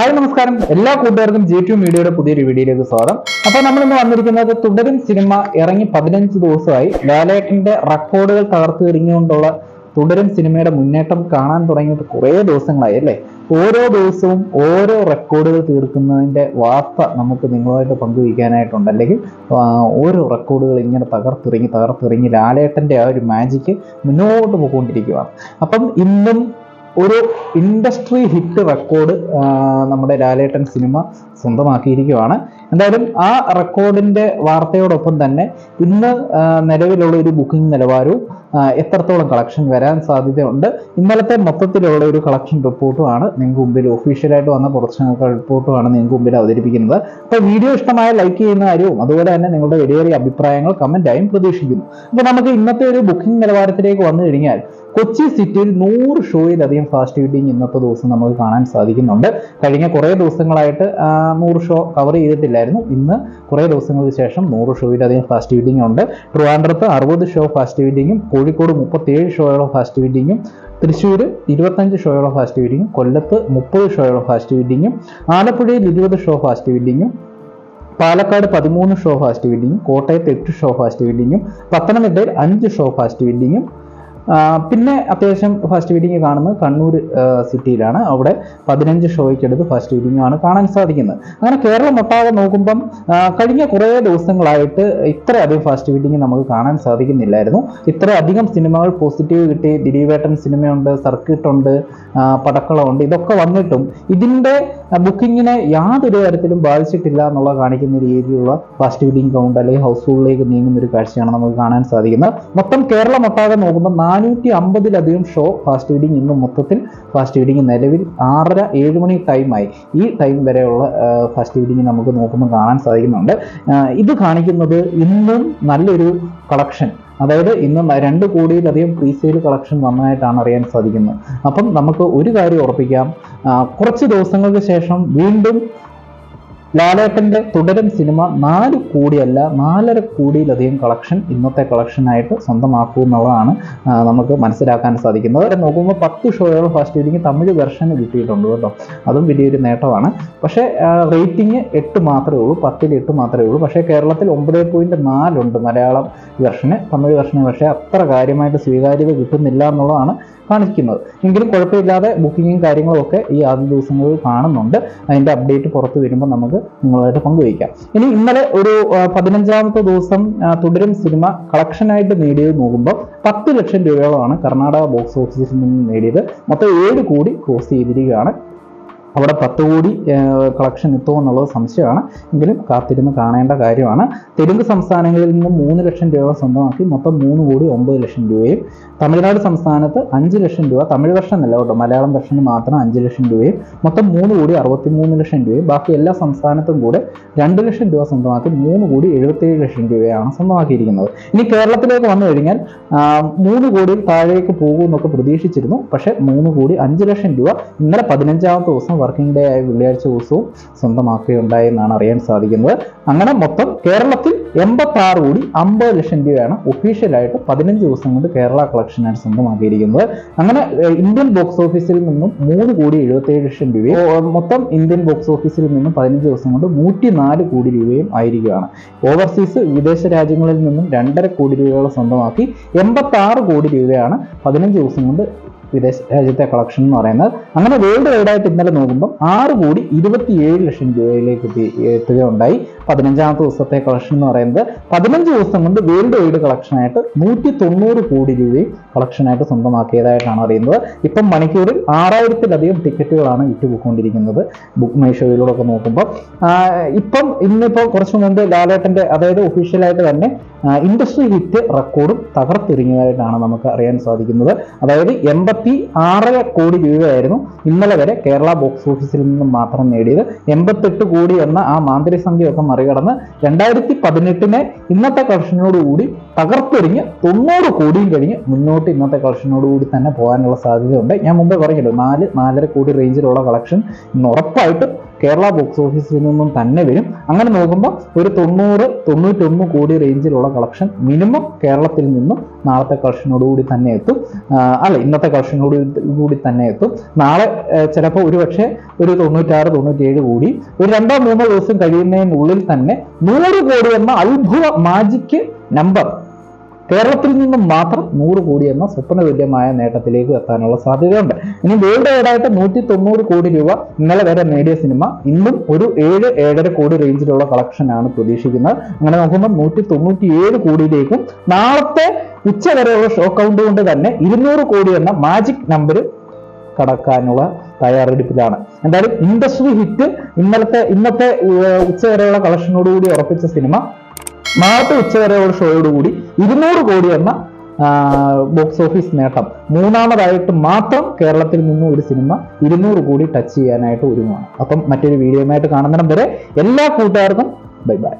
Hi നമസ്കാരം. എല്ലാ കൂട്ടുകാർക്കും ജി ടു മീഡിയയുടെ പുതിയൊരു വീഡിയോയിലേക്ക് സ്വാഗതം. അപ്പൊ നമ്മൾ ഇന്ന് വന്നിരിക്കുന്നത് തുടരും സിനിമ ഇറങ്ങി പതിനഞ്ച് ദിവസമായി. ലാലേട്ടന്റെ റെക്കോർഡുകൾ തകർത്തു എറിഞ്ഞുകൊണ്ടുള്ള തുടരും സിനിമയുടെ മുന്നേറ്റം കാണാൻ തുടങ്ങിയിട്ട് കുറേ ദിവസങ്ങളായി അല്ലേ? ഓരോ ദിവസവും ഓരോ റെക്കോർഡുകൾ തീർക്കുന്നതിന്റെ വാർത്ത നമുക്ക് നിങ്ങളുമായിട്ട് പങ്കുവയ്ക്കാനായിട്ടുണ്ട്. അല്ലെങ്കിൽ ഓരോ റെക്കോർഡുകൾ ഇങ്ങനെ തകർത്തിറങ്ങി തകർത്തിറങ്ങി ലാലേട്ടന്റെ ആ ഒരു മാജിക്ക് മുന്നോട്ട് പോയിക്കൊണ്ടിരിക്കുകയാണ്. അപ്പം ഇന്നും ഒരു ഇൻഡസ്ട്രി ഹിറ്റ് റെക്കോർഡ് നമ്മുടെ ലാലേട്ടൻ സിനിമ സ്വന്തമാക്കിയിരിക്കുകയാണ്. എന്തായാലും ആ റെക്കോർഡിന്റെ വാർത്തയോടൊപ്പം തന്നെ ഇന്ന് നിലവിലുള്ള ഒരു ബുക്കിംഗ് നിലവാരവും എത്രത്തോളം കളക്ഷൻ വരാൻ സാധ്യതയുണ്ട്. ഇന്നലത്തെ മൊത്തത്തിലുള്ള ഒരു കളക്ഷൻ റിപ്പോർട്ടുമാണ് നിങ്ങൾക്ക് മുമ്പിൽ ഒഫീഷ്യലായിട്ട് വന്ന കുറച്ച് റിപ്പോർട്ടുമാണ് നിങ്ങൾക്ക് മുമ്പിൽ അവതരിപ്പിക്കുന്നത്. അപ്പോൾ വീഡിയോ ഇഷ്ടമായ ലൈക്ക് ചെയ്യുന്ന കാര്യവും അതുപോലെ തന്നെ നിങ്ങളുടെ വലിയ വലിയ അഭിപ്രായങ്ങൾ കമന്റായും പ്രതീക്ഷിക്കുന്നു. അപ്പോൾ നമുക്ക് ഇന്നത്തെ ഒരു ബുക്കിംഗ് നിലവാരത്തിലേക്ക് വന്നു കഴിഞ്ഞാൽ കൊച്ചി സിറ്റിയിൽ നൂറ് ഷോയിലധികം ഫാസ്റ്റ് ഫീഡിങ് ഇന്നത്തെ ദിവസം നമുക്ക് കാണാൻ സാധിക്കുന്നുണ്ട് കഴിഞ്ഞ കുറേ ദിവസങ്ങളായിട്ട് നൂറ് ഷോ കവർ ചെയ്തിട്ടില്ലായിരുന്നു ഇന്ന് കുറേ ദിവസങ്ങൾക്ക് ശേഷം നൂറ് ഷോയിലധികം ഫാസ്റ്റ് ഫീഡിങ് ഉണ്ട് ട്രിവാൻഡ്രത്ത് അറുപത് ഷോ ഫാസ്റ്റ് ഫീഡിങ്ങും കോഴിക്കോട് മുപ്പത്തേഴ് ഷോയോളം ഫാസ്റ്റ് ഫീഡിങ്ങും തൃശ്ശൂർ ഇരുപത്തഞ്ച് ഷോയോളം ഫാസ്റ്റ് ഫീഡിങ്ങും കൊല്ലത്ത് മുപ്പത് ഷോയോളം ഫാസ്റ്റ് ഫീഡിങ്ങും ആലപ്പുഴയിൽ ഇരുപത് ഷോ ഫാസ്റ്റ് ഫീഡിങ്ങും പാലക്കാട് പതിമൂന്ന് ഷോ ഫാസ്റ്റ് ഫീഡിങ്ങും കോട്ടയത്ത് എട്ട് ഷോ ഫാസ്റ്റ് ഫീഡിങ്ങും പത്തനംതിട്ടയിൽ അഞ്ച് ഷോ ഫാസ്റ്റ് ഫീഡിങ്ങും പിന്നെ അത്യാവശ്യം ഫസ്റ്റ് ഫീഡിങ് കാണുന്നത് കണ്ണൂർ സിറ്റിയിലാണ് അവിടെ പതിനഞ്ച് ഷോയ്ക്കെടുത്ത് ഫസ്റ്റ് ഫീഡിങ് ആണ് കാണാൻ സാധിക്കുന്നത്. അങ്ങനെ കേരളം ഒട്ടാകെ നോക്കുമ്പം കഴിഞ്ഞ കുറേ ദിവസങ്ങളായിട്ട് ഇത്രയധികം ഫസ്റ്റ് ഫീഡിങ് നമുക്ക് കാണാൻ സാധിക്കുന്നില്ലായിരുന്നു. ഇത്രയധികം സിനിമകൾ പോസിറ്റീവ് കിട്ടി. ദിലീപേട്ടൻ സിനിമയുണ്ട് സർക്കിട്ട് ഉണ്ട് ആ, പടക്കളമുണ്ട് ഇതൊക്കെ വന്നിട്ടും ഇതിന്റെ ബുക്കിങ്ങിനെ യാതൊരു തരത്തിലും ബാധിച്ചിട്ടില്ല എന്നുള്ള കാണിക്കുന്ന രീതിയിലുള്ള ഫസ്റ്റ് ഫീഡിങ് കൗണ്ട് അല്ലെങ്കിൽ ഹൗസ്ഫുള്ളിലേക്ക് നീങ്ങുന്ന ഒരു കാഴ്ചയാണ് നമുക്ക് കാണാൻ സാധിക്കുന്നത്. മൊത്തം കേരളം ഒട്ടാകെ നോക്കുമ്പോൾ നാനൂറ്റി അമ്പതിലധികം ഷോ ഫാസ്റ്റ് ഫീഡിങ് ഇന്ന് മൊത്തത്തിൽ ഫാസ്റ്റ് ഫീഡിങ് നിലവിൽ ആറര ഏഴ് മണി ടൈമായി ഈ ടൈം വരെയുള്ള ഫാസ്റ്റ് ഫീഡിങ് നമുക്ക് നോക്കുമ്പോൾ കാണാൻ സാധിക്കുന്നുണ്ട്. ഇത് കാണിക്കുന്നത് ഇന്നും നല്ലൊരു കളക്ഷൻ അതായത് ഇന്ന് രണ്ട് കോടിയിലധികം പ്രീസെയിൽ കളക്ഷൻ വന്നതായിട്ടാണ് അറിയാൻ സാധിക്കുന്നത്. അപ്പം നമുക്ക് ഒരു കാര്യം ഉറപ്പിക്കാം. കുറച്ച് ദിവസങ്ങൾക്ക് ശേഷം വീണ്ടും ലാലേട്ടന്റെ തുടരും സിനിമ നാല് കോടിയല്ല നാലര കോടിയിലധികം കളക്ഷൻ ഇന്നത്തെ കളക്ഷനായിട്ട് സ്വന്തമാക്കൂ എന്നുള്ളതാണ് നമുക്ക് മനസ്സിലാക്കാൻ സാധിക്കുന്നത്. അവരെ നോക്കുമ്പോൾ പത്ത് ഷോകൾ ഫസ്റ്റ് ഫീഡിങ് തമിഴ് വെർഷന് കിട്ടിയിട്ടുണ്ട് കേട്ടോ. അതും വലിയൊരു നേട്ടമാണ്. പക്ഷേ റേറ്റിംഗ് എട്ട് മാത്രമേ ഉള്ളൂ പത്തിൽ എട്ട് മാത്രമേ ഉള്ളൂ. പക്ഷേ കേരളത്തിൽ ഒമ്പത് പോയിന്റ് നാലുണ്ട് മലയാളം വെർഷന് തമിഴ് വെർഷന് പക്ഷേ അത്ര കാര്യമായിട്ട് സ്വീകാര്യത കിട്ടുന്നില്ല എന്നുള്ളതാണ് കാണിക്കുന്നത്. എങ്കിലും കുഴപ്പമില്ലാതെ ബുക്കിങ്ങും കാര്യങ്ങളും ഒക്കെ ഈ ആദ്യ ദിവസങ്ങളിൽ കാണുന്നുണ്ട്. അതിന്റെ അപ്ഡേറ്റ് പുറത്ത് വരുമ്പോൾ നമുക്ക് നിങ്ങളുമായിട്ട് പങ്കുവയ്ക്കാം. ഇനി ഇന്നലെ ഒരു പതിനഞ്ചാമത്തെ ദിവസം തുടരും സിനിമ കളക്ഷനായിട്ട് നേടിയത് നോക്കുമ്പോൾ പത്ത് ലക്ഷം രൂപയോളമാണ് കർണാടക ബോക്സ് ഓഫീസിൽ നിന്ന് നേടിയത്. മൊത്തം ഏഴ് കോടി ക്രോസ് ചെയ്തിരിക്കുകയാണ്. അവിടെ പത്ത് കോടി കളക്ഷൻ എത്തുമോ എന്നുള്ളത് സംശയമാണ്. എങ്കിലും കാത്തിരുന്ന് കാണേണ്ട കാര്യമാണ്. തെലുങ്ക് സംസ്ഥാനങ്ങളിൽ നിന്ന് മൂന്ന് ലക്ഷം രൂപ സ്വന്തമാക്കി. മൊത്തം മൂന്ന് കോടി ഒമ്പത് ലക്ഷം രൂപയും. തമിഴ്നാട് സംസ്ഥാനത്ത് അഞ്ച് ലക്ഷം രൂപ തമിഴ് വർഷം അല്ല കേട്ടോ മലയാളം വർഷന് മാത്രം അഞ്ച് ലക്ഷം രൂപയും. മൊത്തം മൂന്ന് കോടി അറുപത്തി മൂന്ന് ലക്ഷം രൂപയും. ബാക്കി എല്ലാ സംസ്ഥാനത്തും കൂടെ രണ്ട് ലക്ഷം രൂപ സ്വന്തമാക്കി. മൂന്ന് കോടി എഴുപത്തേഴ് ലക്ഷം രൂപയാണ് സ്വന്തമാക്കിയിരിക്കുന്നത്. ഇനി കേരളത്തിലേക്ക് വന്നു കഴിഞ്ഞാൽ മൂന്ന് കോടിയിൽ താഴേക്ക് പോകുമെന്നൊക്കെ പ്രതീക്ഷിച്ചിരുന്നു. പക്ഷേ മൂന്ന് കോടി അഞ്ച് ലക്ഷം രൂപ ഇന്നലെ പതിനഞ്ചാമത്തെ ദിവസം വർക്കിംഗ് ഡേ ആയ വെള്ളിയാഴ്ച ദിവസവും സ്വന്തമാക്കുകയുണ്ടായി എന്നാണ് അറിയാൻ സാധിക്കുന്നത്. അങ്ങനെ മൊത്തം കേരളത്തിൽ എൺപത്തി ആറ് കോടി അമ്പത് ലക്ഷം രൂപയാണ് ഒഫീഷ്യലായിട്ട് പതിനഞ്ച് ദിവസം കൊണ്ട് കേരള കളക്ഷനായിട്ട് സ്വന്തമാക്കിയിരിക്കുന്നത്. അങ്ങനെ ഇന്ത്യൻ ബോക്സ് ഓഫീസിൽ നിന്നും മൂന്ന് കോടി എഴുപത്തേഴ് ലക്ഷം രൂപയും മൊത്തം ഇന്ത്യൻ ബോക്സ് ഓഫീസിൽ നിന്നും പതിനഞ്ച് ദിവസം കൊണ്ട് നൂറ്റി നാല് കോടി രൂപയും ആയിരിക്കുകയാണ്. ഓവർസീസ് വിദേശ രാജ്യങ്ങളിൽ നിന്നും രണ്ടര കോടി രൂപയോളം സ്വന്തമാക്കി എൺപത്തി ആറ് കോടി രൂപയാണ് പതിനഞ്ച് ദിവസം കൊണ്ട് വിദേശ രാജ്യത്തെ കളക്ഷൻ എന്ന് പറയുന്നത്. അങ്ങനെ വേൾഡ് വൈഡായിട്ട് ഇന്നലെ നോക്കുമ്പോൾ ആറ് കോടി ഇരുപത്തിയേഴ് ലക്ഷം രൂപയിലേക്ക് എത്തി എത്തുകയുണ്ടായി. പതിനഞ്ചാമത്തെ ദിവസത്തെ കളക്ഷൻ എന്ന് പറയുന്നത് പതിനഞ്ച് ദിവസം കൊണ്ട് വേൾഡ് വൈഡ് കളക്ഷനായിട്ട് നൂറ്റി തൊണ്ണൂറ് കോടി രൂപയും കളക്ഷനായിട്ട് സ്വന്തമാക്കിയതായിട്ടാണ് അറിയുന്നത്. ഇപ്പം മണിക്കൂറിൽ ആറായിരത്തിലധികം ടിക്കറ്റുകളാണ് വിറ്റുപോയിക്കൊണ്ടിരിക്കുന്നത് ബുക്ക് മൈ ഷോയിലൂടെ ഒക്കെ നോക്കുമ്പോൾ ഇപ്പം ഇന്നിപ്പോൾ കുറച്ച് മുമ്പ് ലാലേട്ടന്റെ അതായത് ഒഫീഷ്യലായിട്ട് തന്നെ ഇൻഡസ്ട്രി ഹിറ്റ് റെക്കോർഡും തകർത്തെറിഞ്ഞതായിട്ടാണ് നമുക്ക് അറിയാൻ സാധിക്കുന്നത്. അതായത് എൺപത്തി ആറര കോടി രൂപയായിരുന്നു ഇന്നലെ വരെ കേരള ബോക്സ് ഓഫീസിൽ നിന്നും മാത്രം നേടിയത്. എൺപത്തെട്ട് കോടി എന്ന ആ മാന്ത്രിക സംഖ്യയൊക്കെ മറികടന്ന് രണ്ടായിരത്തി പതിനെട്ടിനെ ഇന്നത്തെ കളക്ഷനോടുകൂടി തകർത്തെറിഞ്ഞ് തൊണ്ണൂറ് കോടിയും കഴിഞ്ഞ് മുന്നോട്ട് ഇന്നത്തെ കളക്ഷനോടുകൂടി തന്നെ പോകാനുള്ള സാധ്യതയുണ്ട്. ഞാൻ മുമ്പേ പറഞ്ഞല്ലോ നാല് നാലര കോടി റേഞ്ചിലുള്ള കളക്ഷൻ ഇന്ന് ഉറപ്പായിട്ടും കേരള ബോക്സ് ഓഫീസിൽ നിന്നും തന്നെ വരും. അങ്ങനെ നോക്കുമ്പോൾ ഒരു തൊണ്ണൂറ് തൊണ്ണൂറ്റൊന്ന് കോടി റേഞ്ചിലുള്ള കളക്ഷൻ മിനിമം കേരളത്തിൽ നിന്നും നാളത്തെ കളക്ഷനോടുകൂടി തന്നെ എത്തും. അല്ല ഇന്നത്തെ കളക്ഷനോട് കൂടി തന്നെ എത്തും. നാളെ ചിലപ്പോൾ ഒരു പക്ഷേ ഒരു തൊണ്ണൂറ്റാറ് തൊണ്ണൂറ്റിയേഴ് കോടി. ഒരു രണ്ടോ മൂന്നോ ദിവസം കഴിയുന്നതിനുള്ളിൽ തന്നെ നൂറ് കോടി എന്ന അത്ഭുത മാജിക്ക് നമ്പർ കേരളത്തിൽ നിന്നും മാത്രം നൂറ് കോടി എന്ന സ്വപ്ന തുല്യമായ നേട്ടത്തിലേക്ക് എത്താനുള്ള സാധ്യതയുണ്ട്. ഇനി വേൾഡ് വൈഡായിട്ട് നൂറ്റി തൊണ്ണൂറ് കോടി രൂപ ഇന്നലെ വരെ നേടിയ സിനിമ ഇന്നും ഒരു ഏഴ് ഏഴര കോടി റേഞ്ചിലുള്ള കളക്ഷനാണ് പ്രതീക്ഷിക്കുന്നത്. അങ്ങനെ നോക്കുമ്പോൾ നൂറ്റി തൊണ്ണൂറ്റി ഏഴ് കോടിയിലേക്കും നാളത്തെ ഉച്ച വരെയുള്ള ഷോ കൗണ്ട് കൊണ്ട് തന്നെ ഇരുന്നൂറ് കോടി എന്ന മാജിക് നമ്പർ കടക്കാനുള്ള തയ്യാറെടുപ്പിലാണ്. എന്തായാലും ഇൻഡസ്ട്രി ഹിറ്റ് ഇന്നലത്തെ ഇന്നത്തെ ഉച്ച ഉച്ചവരെയുള്ള കളക്ഷനോടുകൂടി ഉറപ്പിച്ച സിനിമ നാളത്തെ ഉച്ചവരെയുള്ള ഷോയോടുകൂടി ഇരുന്നൂറ് കോടി എന്ന ബോക്സ് ഓഫീസ് നേട്ടം. മൂന്നാമതായിട്ട് മാത്രം കേരളത്തിൽ നിന്നും ഒരു സിനിമ ഇരുന്നൂറ് കോടി ടച്ച് ചെയ്യാനായിട്ട് ഒരുങ്ങുകയാണ് അപ്പം മറ്റൊരു വീഡിയോയുമായിട്ട് കാണുന്നിടം വരെ എല്ലാ കൂട്ടുകാർക്കും ബൈ ബൈ